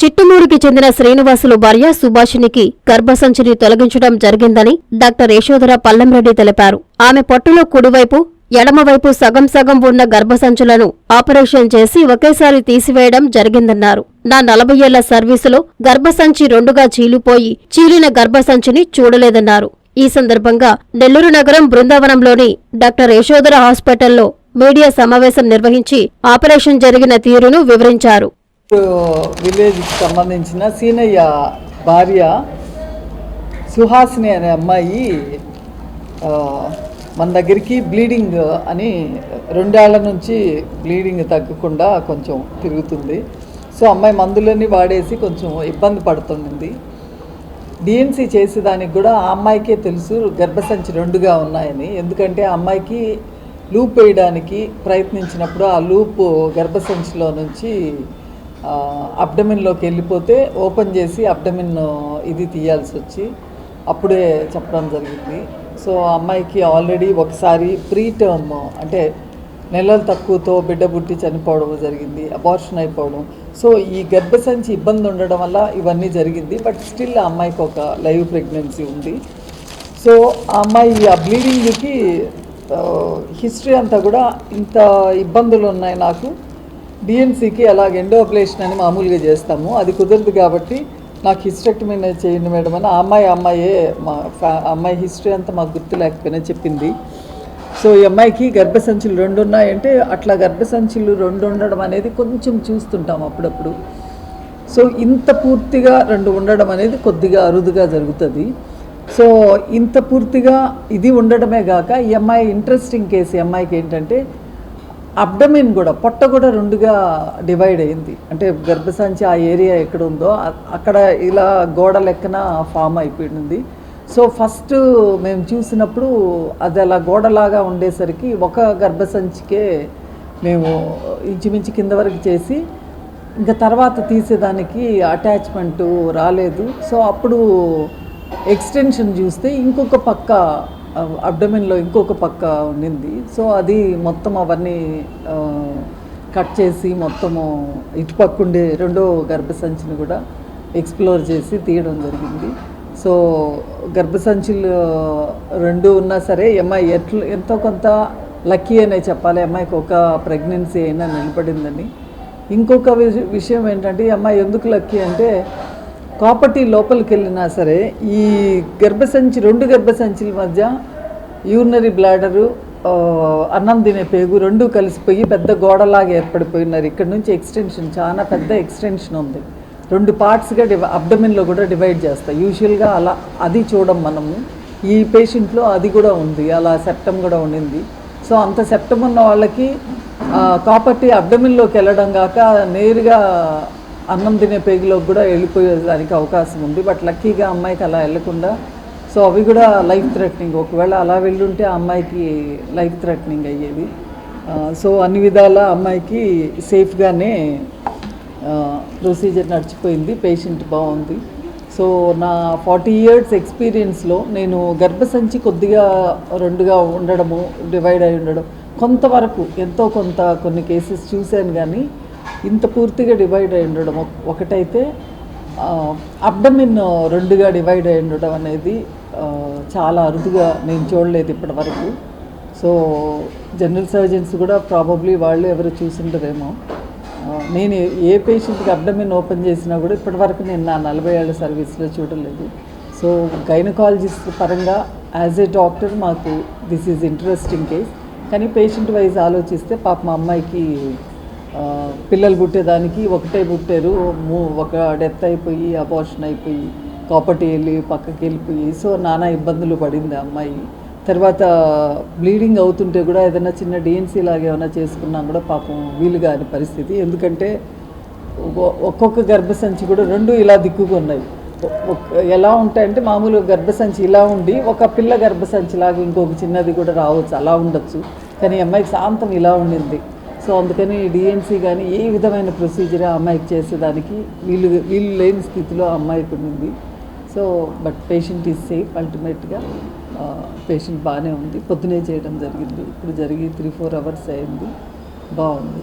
చిట్టుమూరికి చెందిన శ్రీనివాసులు భార్య సుభాషినికి గర్భసంచిని తొలగించడం జరిగిందని డాక్టర్ యశోధర పల్లంరెడ్డి తెలిపారు. ఆమె పొట్టులో కుడివైపు ఎడమవైపు సగం సగం ఉన్న గర్భసంచులను ఆపరేషన్ చేసి ఒకేసారి తీసివేయడం జరిగిందన్నారు. నా నలభై ఏళ్ళ సర్వీసులో గర్భసంచి రెండుగా చీలిపోయి చీలిన గర్భసంచిని చూడలేదన్నారు. ఈ సందర్భంగా నెల్లూరు నగరం బృందావనంలోని డాక్టర్ యశోధర హాస్పిటల్లో మీడియా సమావేశం నిర్వహించి ఆపరేషన్ జరిగిన తీరును వివరించారు. విలేజ్కి సంబంధించిన సీనయ్య భార్య సుహాసిని అనే అమ్మాయి మన దగ్గరికి బ్లీడింగ్ అని రెండేళ్ళ నుంచి బ్లీడింగ్ తగ్గకుండా కొంచెం తిరుగుతుంది. సో అమ్మాయి మందులన్నీ వాడేసి కొంచెం ఇబ్బంది పడుతుంది డిఎన్సీ చేసేదానికి కూడా ఆ అమ్మాయికే తెలుసు గర్భసంచి రెండుగా ఉన్నాయని. ఎందుకంటే ఆ అమ్మాయికి లూప్ వేయడానికి ప్రయత్నించినప్పుడు ఆ లూప్ గర్భసంచిలో నుంచి అబ్డమిన్లోకి వెళ్ళిపోతే ఓపెన్ చేసి అబ్డమిన్ ఇది తీయాల్సి వచ్చి అప్పుడే చెప్పడం జరిగింది. సో ఆ అమ్మాయికి ఆల్రెడీ ఒకసారి ప్రీ టర్మ్ అంటే నెలలు తక్కువతో బిడ్డ పుట్టి చనిపోవడం జరిగింది అబార్షన్ అయిపోవడం. సో ఈ గర్భసంచి ఇబ్బంది ఉండడం వల్ల ఇవన్నీ జరిగింది బట్ స్టిల్ ఆ అమ్మాయికి ఒక లైవ్ ప్రెగ్నెన్సీ ఉంది. సో ఆ అమ్మాయి ఆ బ్లీడింగ్కి హిస్టరీ అంతా కూడా ఇంత ఇబ్బందులు ఉన్నాయి నాకు. డిఎన్సీకి అలాగ ఎండోప్లేషన్ అని మామూలుగా చేస్తాము. అది కుదరదు కాబట్టి నాకు హిస్టెక్టమీ చేయండి మేడం అని ఆ అమ్మాయి అమ్మాయే మా ఫ్యా- అమ్మాయి హిస్టరీ అంతా మాకు గుర్తు లేకపోయినా చెప్పింది. సో ఈ అమ్మాయికి గర్భసంచులు రెండు ఉన్నాయంటే అట్లా గర్భసంచులు రెండు ఉండడం అనేది కొంచెం చూస్తుంటాం అప్పుడప్పుడు. సో ఇంత పూర్తిగా రెండు ఉండడం అనేది కొద్దిగా అరుదుగా జరుగుతుంది. సో ఇంత పూర్తిగా ఇది ఉండడమే కాక ఈ అమ్మాయి ఇంట్రెస్టింగ్ కేసు ఈ అమ్మాయికి ఏంటంటే అబ్డమిన్ కూడా పొట్ట కూడా రెండుగా డివైడ్ అయింది. అంటే గర్భసంచి ఆ ఏరియా ఎక్కడ ఉందో అక్కడ ఇలా గోడ లెక్కన ఫామ్ అయిపోయింది. సో ఫస్ట్ మేము చూసినప్పుడు అది అలా గోడలాగా ఉండేసరికి ఒక గర్భసంచికే మేము ఇంచుమించు కింద వరకు చేసి ఇంకా తర్వాత తీసేదానికి అటాచ్మెంట్ రాలేదు. సో అప్పుడు ఎక్స్టెన్షన్ చూస్తే ఇంకొక పక్క అబ్డమిన్లో ఇంకొక పక్క ఉండింది. సో అది మొత్తం అవన్నీ కట్ చేసి మొత్తము ఇటుపక్క ఉండే రెండో గర్భసంచిని కూడా ఎక్స్ప్లోర్ చేసి తీయడం జరిగింది. సో గర్భసంచులు రెండు ఉన్నా సరే అమ్మాయి ఎట్లా ఎంతో కొంత లక్కీ అనే చెప్పాలి. అమ్మాయికి ఒక ప్రెగ్నెన్సీ అయినా నిలబడిందని. ఇంకొక విషయం ఏంటంటే ఈ అమ్మాయి ఎందుకు లక్కీ అంటే కాపర్టీ లోపలికి వెళ్ళినా సరే ఈ గర్భసంచి రెండు గర్భసంచుల మధ్య యూరినరీ బ్లాడరు అన్నం తినే పేగు రెండు కలిసిపోయి పెద్ద గోడలాగా ఏర్పడిపోయినారు. ఇక్కడ నుంచి ఎక్స్టెన్షన్ చాలా పెద్ద ఎక్స్టెన్షన్ ఉంది. రెండు పార్ట్స్గా డివై అబ్డమిన్లో కూడా డివైడ్ చేస్తాయి యూజువల్గా అలా అది చూడం మనము. ఈ పేషెంట్లో అది కూడా ఉంది. అలా సెప్టమ్ కూడా ఉండింది. సో అంత సెప్టమ్ ఉన్న వాళ్ళకి కాపర్టీ అబ్డమిన్లోకి వెళ్ళడం కాక నేరుగా అన్నం తినే పేగులోకి కూడా వెళ్ళిపోయేదానికి అవకాశం ఉంది. బట్ లక్కీగా అమ్మాయికి అలా వెళ్ళకుండా సో అవి కూడా లైఫ్ థ్రెటనింగ్ ఒకవేళ అలా వెళ్ళుంటే ఆ అమ్మాయికి లైఫ్ థ్రెటనింగ్ అయ్యేది. సో అన్ని విధాల అమ్మాయికి సేఫ్గానే ప్రొసీజర్ నడిచిపోయింది. పేషెంట్ బాగుంది. సో నా ఫార్టీ ఇయర్స్ ఎక్స్పీరియన్స్లో నేను గర్భసంచి కొద్దిగా రెండుగా ఉండడము డివైడ్ అయి ఉండడం కొంతవరకు ఎంతో కొంత కొన్ని కేసెస్ చూశాను కానీ ఇంత పూర్తిగా డివైడ్ అయి ఉండడం ఒకటైతే అబ్డమిన్ రెండుగా డివైడ్ అయి ఉండడం అనేది చాలా అరుదుగా నేను చూడలేదు ఇప్పటివరకు. సో జనరల్ సర్జన్స్ కూడా ప్రాబబ్లీ వాళ్ళు ఎవరు చూసిండరేమో. నేను ఏ- పేషెంట్కి అబ్డమిన్ ఓపెన్ చేసినా కూడా ఇప్పటివరకు నేను నా నలభై ఏళ్ళ సర్వీస్లో చూడలేదు. సో గైనకాలజిస్ట్ పరంగా యాజ్ ఏ డాక్టర్ మాకు దిస్ ఈజ్ ఇంట్రెస్టింగ్ కేస్ కానీ పేషెంట్ వైజ్ ఆలోచిస్తే పాప మా అమ్మాయికి పిల్లలు పుట్టేదానికి ఒకటే పుట్టారు. మూ ఒక డెత్ అయిపోయి అబార్షన్ అయిపోయి కాపటి వెళ్ళి పక్కకి వెళ్ళిపోయి. సో నానా ఇబ్బందులు పడింది ఆ అమ్మాయి. తర్వాత బ్లీడింగ్ అవుతుంటే కూడా ఏదైనా చిన్న డిఎన్సీ లాగా ఏమైనా చేసుకున్నా కూడా పాపం వీలు కాని పరిస్థితి. ఎందుకంటే ఒక్కొక్క గర్భసంచి కూడా రెండు ఇలా దిక్కుగా ఉన్నాయి ఎలా ఉంటాయంటే మామూలు గర్భసంచి ఇలా ఉండి ఒక పిల్ల గర్భసంచి లాగా ఇంకొక చిన్నది కూడా రావచ్చు. అలా ఉండొచ్చు. కానీ అమ్మాయి అమ్మాయికి శాంతం ఇలా ఉండింది. సో అందుకని డిఎన్సీ కానీ ఏ విధమైన ప్రొసీజర్ ఆ అమ్మాయికి చేసేదానికి వీళ్ళు వీళ్ళు లేని స్థితిలో అమ్మాయికి ఉంది. So but patient is safe అల్టిమేట్గా పేషెంట్ బాగానే ఉంది. పొద్దునే చేయడం జరిగింది. ఇప్పుడు జరిగి త్రీ ఫోర్ అవర్స్ అయింది. బాగుంది.